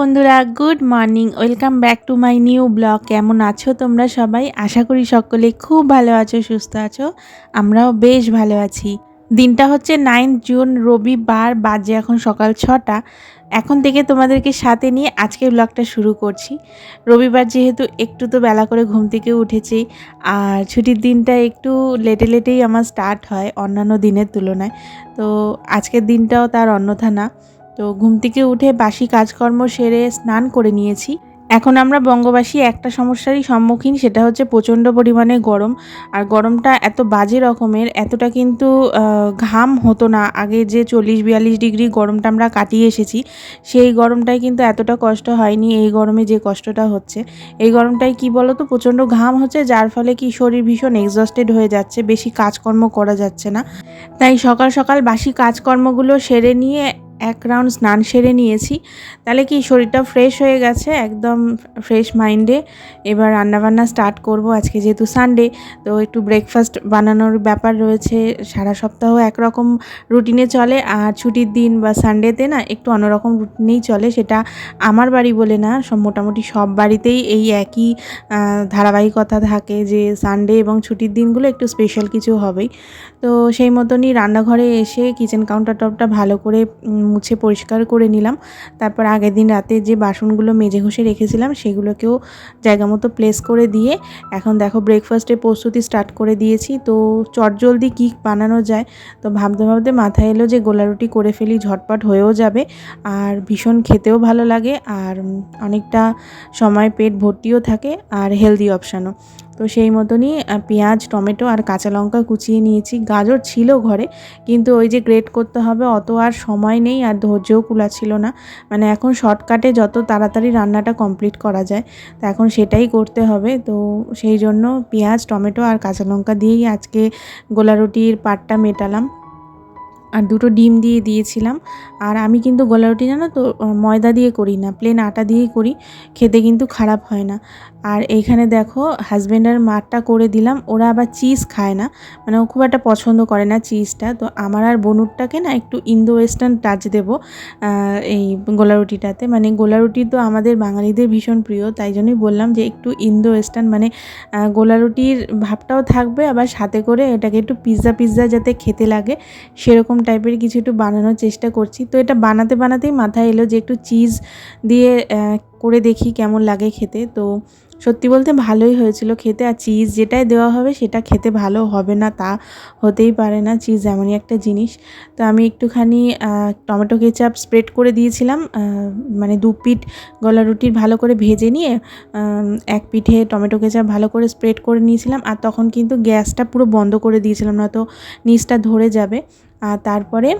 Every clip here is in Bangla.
বন্ধুরা, good morning. Welcome back to my new blog. কেমন আছো তোমরা সবাই? আশা করি সকলে খুব ভালো আছো, সুস্থ আছো। আমরাও বেশ ভালো আছি। দিনটা হচ্ছে নাইন্থ জুন, রবিবার, বাজে এখন সকাল ছটা। এখন থেকে তোমাদেরকে সাথে নিয়ে আজকে ব্লগটা শুরু করছি। রবিবার যেহেতু একটু তো বেলা করে ঘুম থেকে উঠেছি, আর ছুটির দিনটা একটু লেটে লেটেই আমার স্টার্ট হয় অন্যান্য দিনের তুলনায়। তো আজকের দিনটাও তার অন্যথা না। তো ঘুম থেকে উঠে বাসি কাজকর্ম সেরে স্নান করে নিয়েছি। এখন আমরা বঙ্গবাসী একটা সমস্যারই সম্মুখীন, সেটা হচ্ছে প্রচণ্ড পরিমাণে গরম। আর গরমটা এত বাজে রকমের, এতটা কিন্তু ঘাম হতো না। আগে যে চল্লিশ বিয়াল্লিশ ডিগ্রি গরমটা আমরা কাটিয়ে এসেছি, সেই গরমটাই কিন্তু এতটা কষ্ট হয়নি, এই গরমে যে কষ্টটা হচ্ছে। এই গরমটাই কি বলো তো প্রচণ্ড ঘাম হচ্ছে, যার ফলে কি শরীর ভীষণ এক্সস্টেড হয়ে যাচ্ছে, বেশি কাজকর্ম করা যাচ্ছে না। তাই সকাল সকাল বাসি কাজকর্মগুলো সেরে নিয়ে এক রাউন্ড স্নান সেরে নিয়েছি। তাহলে কি শরীরটা ফ্রেশ হয়ে গেছে? একদম ফ্রেশ মাইন্ডে এবার রান্নাবান্না স্টার্ট করব। আজকে যেহেতু সানডে তো একটু ব্রেকফাস্ট বানানোর ব্যাপার রয়েছে। সারা সপ্তাহ একরকম রুটিনে চলে। আর ছুটির দিন বা সানডেতে না একটু অন্যরকম রুটিনেই চলে। সেটা আমার বাড়ি বলে না, সব মোটামুটি সব বাড়িতেই এই একই ধারাবাহিকতা থাকে যে সানডে এবং ছুটির দিনগুলো একটু স্পেশাল কিছু হবেই। তো সেই মতনই রান্নাঘরে এসে কিচেন কাউন্টার টপটা ভালো করে মুছে পরিষ্কার করে নিলাম। তারপর আগের দিন রাতে যে বাসনগুলো মেজে ঘষে রেখেছিলাম, সেগুলোকেও জায়গা মতো প্লেস করে দিয়ে এখন দেখো ব্রেকফাস্টের প্রস্তুতি স্টার্ট করে দিয়েছি। তো চটজলদি কী বানানো যায়? তো ভাবতে ভাবতে মাথায় এলো যে গোলা রুটি করে ফেলি, ঝটপট হয়েও যাবে। আর ভীষণ খেতেও ভালো লাগে, আর অনেকটা সময় পেট ভর্তিও থাকে, আর হেলদি অপশানও তো সেই মতনই পেঁয়াজ, টমেটো আর কাঁচা লঙ্কা কুচিয়ে নিয়েছি। গাজর ছিল ঘরে, কিন্তু ওই যে গ্রেট করতে হবে, অত আর সময় নেই আর ধৈর্যও কুলাচ্ছিল না। মানে এখন শর্টকাটে যত তাড়াতাড়ি রান্নাটা কমপ্লিট করা যায়, তো এখন সেটাই করতে হবে। তো সেই জন্য পেঁয়াজ, টমেটো আর কাঁচা লঙ্কা দিয়েই আজকে গোলা রুটির পাটটা মেটালাম। আর দুটো ডিম দিয়ে দিয়েছিলাম। আর আমি কিন্তু গোলা রুটি জানো তো, ময়দা দিয়ে করি না প্লেন আটা দিয়েই করি, খেতে কিন্তু খারাপ হয় না। আর এইখানে দেখো হাজব্যান্ড আর মারটা করে দিলাম। ওরা আবার চিজ খায় না। মানে ও খুব একটা পছন্দ করে না চিজটা তো আমার আর বনুরটাকে না একটু ইন্দো ওয়েস্টার্ন টাচ দেবো এই গোলা রুটিটাতে। মানে গোলা রুটি তো আমাদের বাঙালিদের ভীষণ প্রিয়, তাই জন্যই বললাম যে একটু ইন্দো ওয়েস্টার্ন মানে গোলা রুটির ভাবটাও থাকবে, আবার সাথে করে এটাকে একটু পিৎজা পিৎজা যাতে খেতে লাগে, সেরকম টাইপের কিছু একটু বানানোর চেষ্টা করছি। তো এটা বানাতে বানাতেই মাথায় এলো যে একটু চিজ দিয়ে করে দেখি কেমন লাগে খেতে। তো সত্যি বলতে ভালোই হয়েছিল খেতে। আর চিজ যেটাই দেওয়া হবে সেটা খেতে ভালো হবে না তা হতেই পারে না। চিজ এমনই একটা জিনিস। তো আমি একটুখানি টমেটো কেচাপ স্প্রেড করে দিয়েছিলাম। মানে দু পিঠ গলা রুটির ভালো করে ভেজে নিয়ে এক পিঠে টমেটো কেচাপ ভালো করে স্প্রেড করে নিয়েছিলাম। আর তখন কিন্তু গ্যাসটা পুরো বন্ধ করে দিয়েছিলাম না তো নিচটা ধরে যাবে। আর তারপরে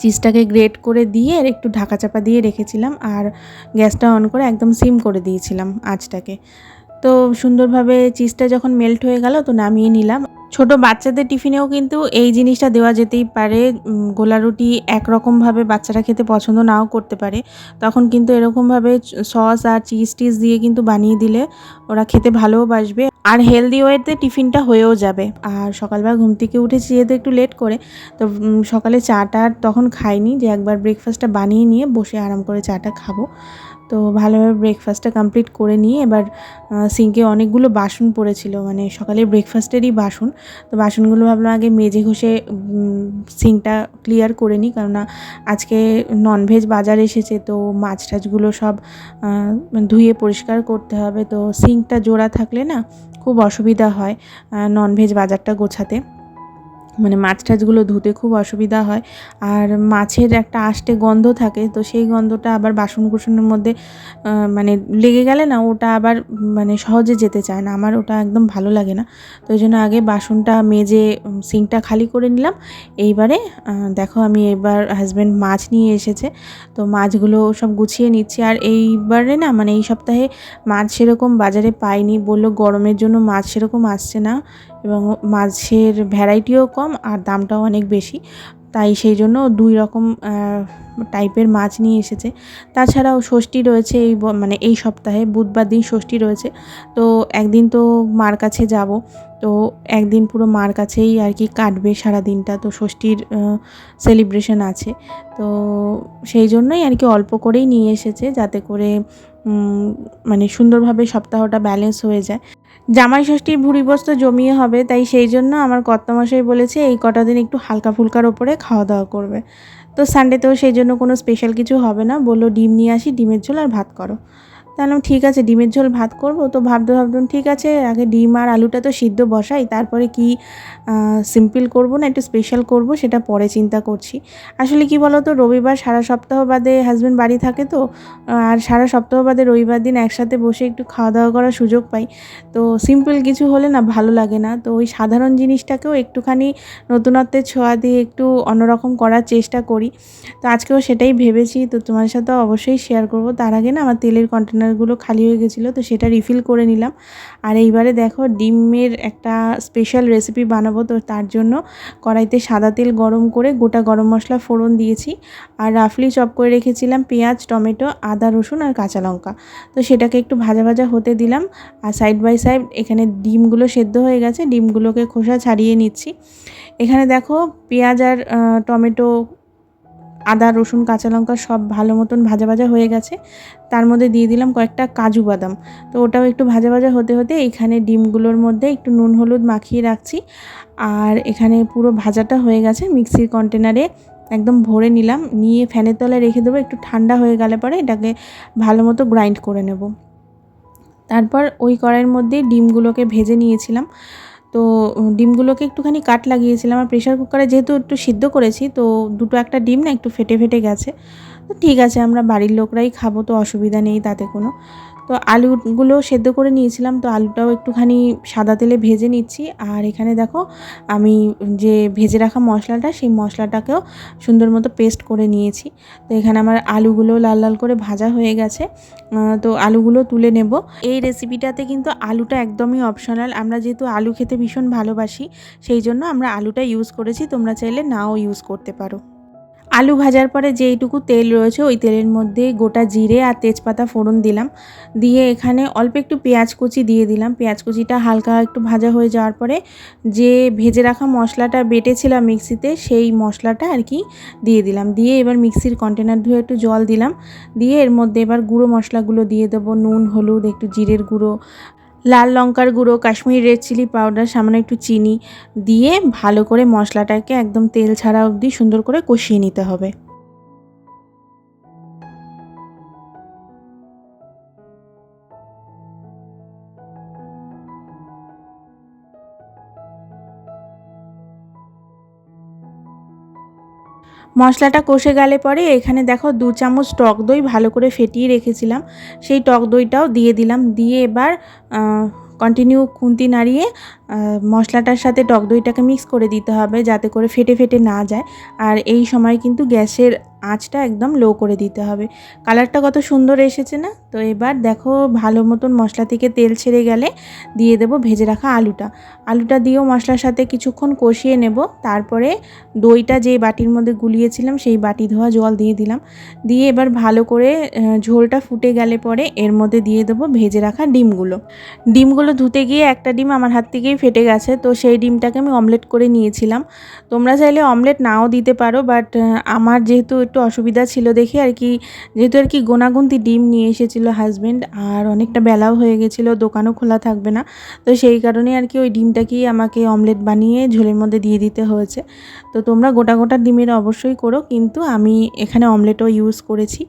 চিজটাকে গ্রেট করে দিয়ে আর একটু ঢাকা চাপা দিয়ে রেখেছিলাম আর গ্যাসটা অন করে একদম সিম করে দিয়েছিলাম আঁচটাকে। তো সুন্দরভাবে চিজটা যখন মেল্ট হয়ে গেল তো নামিয়ে নিলাম। ছোট বাচ্চাদের টিফিনেও কিন্তু এই জিনিসটা দেওয়া যেতেই পারে। গোলা রুটি একরকমভাবে বাচ্চারা খেতে পছন্দ নাও করতে পারে। তখন কিন্তু এরকমভাবে সস আর চিজ টিজ দিয়ে কিন্তু বানিয়ে দিলে ওরা খেতে ভালোও বাসবে আর হেলদি ওয়েতে টিফিনটা হয়েও যাবে। আর সকালবেলা ঘুম থেকে উঠেছি যেহেতু একটু লেট করে, তো সকালে চাটা তখন খাইনি যে একবার ব্রেকফাস্টটা বানিয়ে নিয়ে বসে আরাম করে চাটা খাব। তো ভালোভাবে ব্রেকফাস্টটা কমপ্লিট করে নিয়ে এবার সিঙ্কে অনেকগুলো বাসন পড়েছিল মানে সকালে ব্রেকফাস্টেরই বাসন। তো বাসনগুলো ভাবলাম আগে মেজে ঘষে সিঙ্কটা ক্লিয়ার করে নিই, কেননা আজকে ননভেজ বাজার এসেছে, তো মাছ টাছগুলো সব ধুয়ে পরিষ্কার করতে হবে। তো সিঙ্কটা জোড়া থাকলে না খুব অসুবিধা হয় ননভেজ বাজারটা গোছাতে। মানে মাছ টাছগুলো ধুতে খুব অসুবিধা হয়। আর মাছের একটা আষ্টে গন্ধ থাকে, তো সেই গন্ধটা আবার বাসন কুসনের মধ্যে মানে লেগে গেলে না, ওটা আবার মানে সহজে যেতে চায় না। আমার ওটা একদম ভালো লাগে না। তো ওই জন্য আগে বাসনটা মেজে সিঙ্কটা খালি করে নিলাম। এইবারে দেখো আমি এবার হাজব্যান্ড মাছ নিয়ে এসেছে। তো মাছগুলো সব গুছিয়ে নিচ্ছি। আর এইবারে না মানে এই সপ্তাহে মাছ সেরকম বাজারে পাইনি। বলল গরমের জন্য মাছ সেরকম আসছে না। এবং মাছের ভ্যারাইটিও কম আর দামটাও অনেক বেশি। তাই সেই জন্য দুই রকম টাইপের মাছ নিয়ে এসেছে। তাছাড়াও ষষ্ঠী রয়েছে এই মানে এই সপ্তাহে, বুধবার দিন ষষ্ঠী রয়েছে। তো একদিন তো মার কাছে যাব। তো একদিন পুরো মার কাছেই আর কি কাটবে সারা দিনটা। তো ষষ্ঠীর সেলিব্রেশন আছে। তো সেই জন্যই আর কি অল্প করেই নিয়ে এসেছে যাতে করে মানে সুন্দরভাবে সপ্তাহটা ব্যালেন্স হয়ে যায়। জামাই ষষ্ঠীর ভুড়ি বস্ত জমিয়ে হবে, তাই সেই জন্য আমার কর্তামশাই বলেছে এই কটা দিন একটু হালকা ফুলকার ওপরে খাওয়া দাওয়া করবে। তো সানডেতেও সেই জন্য কোনো স্পেশাল কিছু হবে না। বলল, ডিম নিয়ে আসি, ডিমের ঝোল আর ভাত করো। তাহলে ঠিক আছে, ডিমের ঝোল ভাত করব। তো ভাবতে ভাবতাম ঠিক আছে, আগে ডিম আর আলুটা তো সিদ্ধ বসাই, তারপরে কি সিম্পল করব না একটু স্পেশাল করব, সেটা পরে চিন্তা করছি। আসলে কি বলো তো রবিবার সারা সপ্তাহ বাদে হাজব্যান্ড বাড়ি থাকে তো, আর সারা সপ্তাহ বাদে রবিবার দিন একসাথে বসে একটু খাওয়া দাওয়া করার সুযোগ পাই। তো সিম্পল কিছু হলে না ভালো লাগে না। তো ওই সাধারণ জিনিসটাকেও একটুখানি নতুনত্বের ছোঁয়া দিয়ে একটু অন্যরকম করার চেষ্টা করি। তো আজকেও সেটাই ভেবেছি, তো তোমার সাথে অবশ্যই শেয়ার করব। তার আগে না আমার তেলের কন্টেনারগুলো খালি হয়ে গেছিল, তো সেটা রিফিল করে নিলাম। আর এইবারে দেখো ডিমের একটা স্পেশাল রেসিপি বানাবো, তো তার জন্য কড়াইতে সাদা তেল গরম করে গোটা গরম মশলা ফোড়ন দিয়েছি। আর রাফলি চপ করে রেখেছিলাম পেঁয়াজ, টমেটো, আদা, রসুন আর কাঁচা লঙ্কা। তো সেটাকে একটু ভাজা ভাজা হতে দিলাম। আর সাইড বাই সাইড এখানে ডিমগুলো সেদ্ধ হয়ে গেছে, ডিমগুলোকে খোসা ছাড়িয়ে নিচ্ছি। এখানে দেখো পেঁয়াজ আর টমেটো আদা, রসুন, কাঁচা লঙ্কা সব ভালো মতন ভাজা ভাজা হয়ে গেছে। তার মধ্যে দিয়ে দিলাম কয়েকটা কাজু বাদাম। তো ওটাও একটু ভাজা ভাজা হতে হতে এখানে ডিমগুলোর মধ্যে একটু নুন, হলুদ মাখিয়ে রাখছি। আর এখানে পুরো ভাজাটা হয়ে গেছে মিক্সির কন্টেনারে। একদম ভরে নিলাম। নিয়ে ফ্যানের তলায় রেখে দেবো। একটু ঠান্ডা হয়ে গেলে পরে এটাকে ভালো মতো গ্রাইন্ড করে নেব। তারপর ওই কড়াইয়ের মধ্যে ডিমগুলোকে ভেজে নিয়েছিলাম। তো ডিমগুলোকে একটুখানি কাট লাগিয়েছিলাম, আর প্রেশার কুকারে যেহেতু একটু সিদ্ধ করেছি, তো দুটো একটা ডিম না একটু ফেটে ফেটে গেছে। তো ঠিক আছে, আমরা বাড়ির লোকরাই খাব, তো অসুবিধা নেই তাতে কোনো। তো আলুগুলো সেদ্ধ করে নিয়েছিলাম, তো আলুটাও একটুখানি সাদা তেলে ভেজে নিচ্ছি। আর এখানে দেখো, আমি যে ভেজে রাখা মশলাটা, সেই মশলাটাকেও সুন্দর মতো পেস্ট করে নিয়েছি। তো এখানে আমার আলুগুলো লাল লাল করে ভাজা হয়ে গেছে। তো আলুগুলো তুলে নেব। এই রেসিপিটাতে কিন্তু আলুটা একদমই অপশনাল। আমরা যেহেতু আলু খেতে ভীষণ ভালোবাসি, সেই জন্য আমরা আলুটা ইউজ করেছি। তোমরা চাইলে নাও ইউজ করতে পারো। আলু ভাজার পরে যেইটুকু তেল রয়েছে, ওই তেলের মধ্যে গোটা জিরে আর তেজপাতা ফোড়ন দিলাম। দিয়ে এখানে অল্প একটু পেঁয়াজ কুচি দিয়ে দিলাম। পেঁয়াজ কুচিটা হালকা একটু ভাজা হয়ে যাওয়ার পরে যে ভেজে রাখা মশলাটা বেটেছিলাম মিক্সিতে, সেই মশলাটা আর কি দিয়ে দিলাম। দিয়ে এবার মিক্সির কন্টেনার ধুয়ে একটু জল দিলাম। দিয়ে এর মধ্যে এবার গুঁড়ো মশলাগুলো দিয়ে দেবো, নুন, হলুদ, একটু জিরের গুঁড়ো লাল লঙ্কার গুঁড়ো, কাশ্মীরি রেড চিলি পাউডার সামান্য একটু চিনি দিয়ে ভালো করে মশলাটাকে একদম তেল ছাড়া অবধি সুন্দর করে কষিয়ে নিতে হবে। মশলাটা কষে গেলে পরে এখানে দেখো দু চামচ টক দই ভালো করে ফেটিয়ে রেখেছিলাম। সেই টক দইটাও দিয়ে দিলাম। দিয়ে এবার কন্টিনিউ খুন্তি নাড়িয়ে মশলাটার সাথে টক দইটাকে মিক্স করে দিতে হবে যাতে করে ফেটে ফেটে না যায়। আর এই সময় কিন্তু গ্যাসের আঁচটা একদম লো করে দিতে হবে। কালারটা কত সুন্দর এসেছে না? তো এবার দেখো ভালো মতন মশলা থেকে তেল ছেড়ে গেলে দিয়ে দেবো ভেজে রাখা আলুটা। আলুটা দিয়েও মশলার সাথে কিছুক্ষণ কষিয়ে নেব। তারপরে দইটা যে বাটির মধ্যে গুলিয়েছিলাম সেই বাটি ধোয়া জল দিয়ে দিলাম। দিয়ে এবার ভালো করে ঝোলটা ফুটে গেলে পরে এর মধ্যে দিয়ে দেবো ভেজে রাখা ডিমগুলো। ডিমগুলো ধুতে গিয়ে একটা ডিম আমার হাত থেকেই ফেটে গেছে, তো সেই ডিমটাকে আমি অমলেট করে নিয়েছিলাম। তোমরা চাইলে অমলেট নাও দিতে পারো বাট আমার যেহেতু একটু অসুবিধা ছিল দেখে আর কি, যেহেতু আর কি গোনাগুন্তি ডিম নিয়ে এসেছিল হাজব্যান্ড আর অনেকটা বেলাও হয়ে গেছিল, দোকানও খোলা থাকবে না, তো সেই কারণে আর কি ওই ডিমটাকেই আমাকে অমলেট বানিয়ে ঝোলের মধ্যে দিয়ে দিতে হয়েছে। তো তোমরা গোটা গোটা ডিমের অবশ্যই করো, কিন্তু আমি এখানে অমলেটও ইউজ করেছি।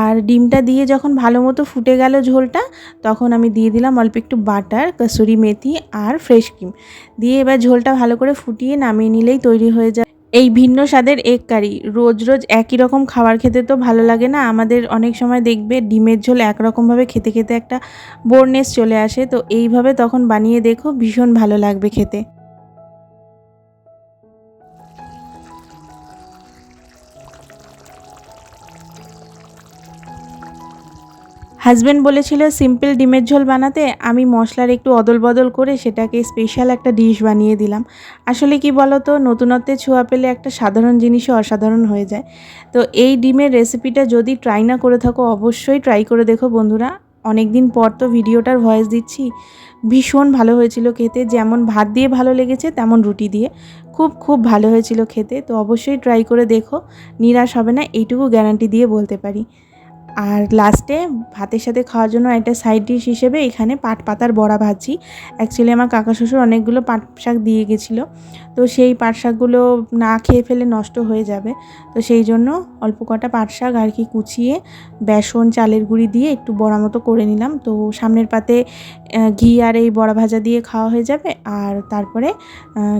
আর ডিমটা দিয়ে যখন ভালো মতো ফুটে গেল ঝোলটা, তখন আমি দিয়ে দিলাম অল্প একটু বাটার, কসুরি মেথি, আর ফ্রেশ ক্রিম দিয়ে এবার ঝোলটা ভালো করে ফুটিয়ে নামিয়ে নিলেই তৈরি হয়ে যায়। এই ভিন্ন স্বাদের এক কারি। রোজ রোজ একই রকম খাবার খেতে তো ভালো লাগে না। আমাদের অনেক সময় দেখবে ডিমের ঝোল একরকমভাবে খেতে খেতে একটা বোরনেস চলে আসে। তো এইভাবে তখন বানিয়ে দেখো, ভীষণ ভালো লাগবে খেতে। হাজব্যান্ড বলেছিল, সিম্পল ডিমের ঝোল বানাতে আমি মশলার একটু অদল বদল করে সেটাকে স্পেশাল একটা ডিশ বানিয়ে দিলাম। আসলে কি বলো তো নতুনত্বে ছোঁয়া পেলে একটা সাধারণ জিনিসও অসাধারণ হয়ে যায়। তো এই ডিমের রেসিপিটা যদি ট্রাই না করে থাকো, অবশ্যই ট্রাই করে দেখো বন্ধুরা। অনেক দিন পর তো ভিডিওটার ভয়েস দিচ্ছি। ভীষণ ভালো হয়েছিল খেতে, যেমন ভাত দিয়ে ভালো লেগেছে, তেমন রুটি দিয়ে। খুব খুব ভালো হয়েছিল খেতে, তো অবশ্যই ট্রাই করে দেখো। নিরাশ হবে না, এইটুকু গ্যারান্টি দিয়ে বলতে পারি। আর লাস্টে ভাতের সাথে খাওয়ার জন্য একটা সাইড ডিশ হিসেবে এখানে পাট পাতার বড়া ভাজি। অ্যাকচুয়ালি আমার কাকা শ্বশুর অনেকগুলো পাট শাক দিয়ে গেছিল। তো সেই পাট শাকগুলো না খেয়ে ফেলে নষ্ট হয়ে যাবে। তো সেই জন্য অল্প কটা পাট শাক আর কি কুচিয়ে বেসন, চালের গুঁড়ি দিয়ে একটু বড়া মতো করে নিলাম। তো সামনের পাতে ঘি আর এই বড়া ভাজা দিয়ে খাওয়া হয়ে যাবে। আর তারপরে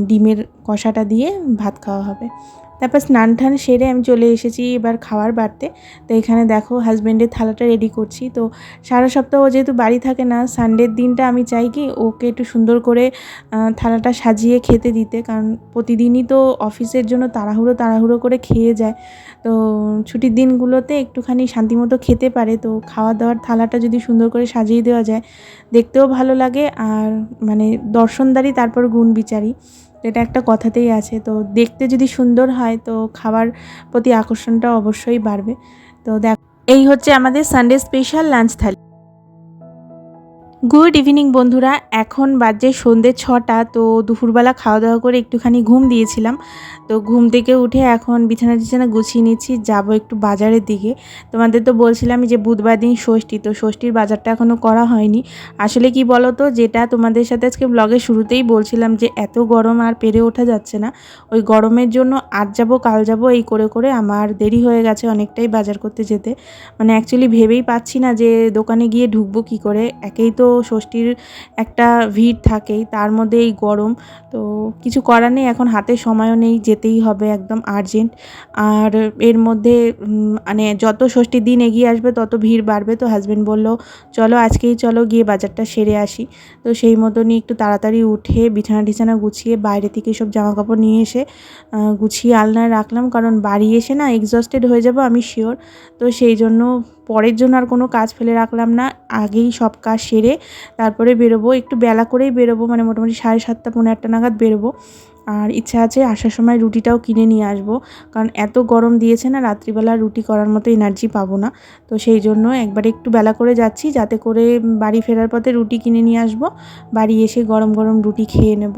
ডিমের কষাটা দিয়ে ভাত খাওয়া হবে। তারপর স্নান টান সেরে আমি চলে এসেছি এবার খাওয়ার বাড়তে। তো এখানে দেখো হাজব্যান্ডের থালাটা রেডি করছি। তো সারা সপ্তাহ ও যেহেতু বাড়ি থাকে না সানডের দিনটা আমি চাই কি ওকে একটু সুন্দর করে থালাটা সাজিয়ে খেতে দিতে। কারণ প্রতিদিনই তো অফিসের জন্য তাড়াহুড়ো তাড়াহুড়ো করে খেয়ে যায়। তো ছুটির দিনগুলোতে একটুখানি শান্তিমতো খেতে পারে। তো খাওয়া দাওয়ার থালাটা যদি সুন্দর করে সাজিয়ে দেওয়া যায়, দেখতেও ভালো লাগে। আর মানে দর্শনদারি, তারপর গুণ বিচারি এটা একটা কথাতেই আছে। তো দেখতে যদি সুন্দর হয়, তো খাবার প্রতি আকর্ষণটা অবশ্যই বাড়বে। তো দেখ, এই হচ্ছে আমাদের Sunday special lunch thali. Good evening বন্ধুরা। এখন বাজে সন্ধ্যে ছটা, তো দুপুরবেলা খাওয়া দাওয়া করে একটুখানি ঘুম দিয়েছিলাম। তো ঘুম থেকে উঠে এখন বিছানা টিছানা গুছিয়ে নিচ্ছি, যাব একটু বাজারের দিকে। তোমাদের তো বলছিলাম যে বুধবার দিন ষষ্ঠী, তো ষষ্ঠীর বাজারটা এখনও করা হয়নি। আসলে কি বলো তো যেটা তোমাদের সাথে আজকে ব্লগের শুরুতেই বলছিলাম যে এত গরম আর পেরে ওঠা যাচ্ছে না। ওই গরমের জন্য আজ যাব, কাল যাব, এই করে করে আমার দেরি হয়ে গেছে অনেকটাই বাজার করতে যেতে। মানে অ্যাকচুয়ালি ভেবেই পাচ্ছি না যে দোকানে গিয়ে ঢুকবো কী করে। একেই তো ষষ্ঠীর একটা ভিড় থাকেই, তার মধ্যে এই গরম। তো কিছু করার নেই, এখন হাতে সময়ও নেই, যেতেই হবে একদম আর্জেন্ট আর এর মধ্যে মানে যত ষষ্ঠীর দিন এগিয়ে আসবে, তত ভিড় বাড়বে, তো হাজব্যান্ড বলল, চলো আজকেই চলো, গিয়ে বাজারটা সেরে আসি। তো সেই মতনই একটু তাড়াতাড়ি উঠে বিছানা টিছানা গুছিয়ে বাইরে থেকে সব জামা কাপড় নিয়ে এসে গুছিয়ে আলনায় রাখলাম। কারণ বাড়ি এসে না এক্সস্টেড হয়ে যাব, আমি শিওর তো সেই জন্য পরের জন্য আর কোনো কাজ ফেলে রাখলাম না। আগেই সব কাজ সেরে তারপরে বেরোবো। একটু বেলা করেই বেরোবো মানে মোটামুটি সাড়ে সাতটা পনেরো আটটা নাগাদ বেরোবো। আর ইচ্ছা আছে আসার সময় রুটিটাও কিনে নিয়ে আসব। কারণ এত গরম দিয়েছে না, রাত্রিবেলা রুটি করার মতো এনার্জি পাবো না। তো সেই জন্য একবারে একটু বেলা করে যাচ্ছি, যাতে করে বাড়ি ফেরার পথে রুটি কিনে নিয়ে আসব। বাড়ি এসে গরম গরম রুটি খেয়ে নেব।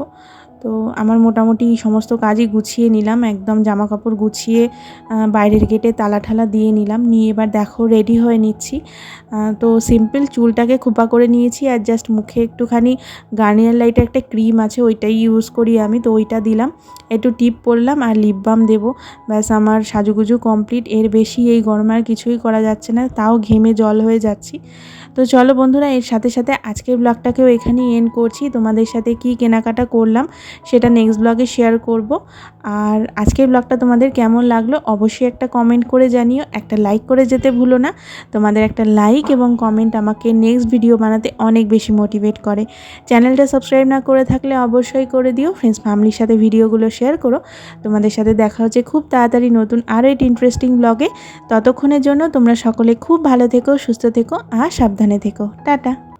তো আমার মোটামুটি সমস্ত কাজই গুছিয়ে নিলাম। একদম জামা কাপড় গুছিয়ে বাইরের গেটে তালা ঠালা দিয়ে নিলাম। নিয়ে এবার দেখো রেডি হয়ে নিচ্ছি। তো সিম্পল চুলটাকে খোপা করে নিয়েছি আর জাস্ট মুখে একটুখানি গার্নিয়ার লাইটের একটা ক্রিম আছে, ওইটাই ইউজ করি আমি, তো ওইটা দিলাম। একটু টিপ পরলাম আর লিপ বাম দেবো। ব্যাস আমার সাজুগুজু কমপ্লিট এর বেশি এই গরমে আর কিছুই করা যাচ্ছে না, তাও ঘেমে জল হয়ে যাচ্ছি। তো চলো বন্ধুরা, এর সাথে সাথে আজকের ব্লগটাকেও এখানেই এন্ড করছি। তোমাদের সাথে কি কেনাকাটা করলাম সেটা নেক্সট ব্লগে শেয়ার করব। আর আজকের ব্লগটা তোমাদের কেমন লাগল অবশ্যই একটা কমেন্ট করে জানিও। একটা লাইক করে যেতে ভুলো না। তোমাদের একটা লাইক এবং কমেন্ট আমাকে নেক্সট ভিডিও বানাতে অনেক বেশি মোটিভেট করে। চ্যানেলটা সাবস্ক্রাইব না করে থাকলে অবশ্যই করে দিও। ফ্রেন্ডস ফ্যামিলির সাথে ভিডিওগুলো শেয়ার করো। তোমাদের সাথে দেখা হচ্ছে খুব তাড়াতাড়ি নতুন আরও একটি ইন্টারেস্টিং ব্লগে ততক্ষণের জন্য তোমরা সকলে খুব ভালো থেকো, সুস্থ থেকো আর সাবধানে থেকো। টাটা।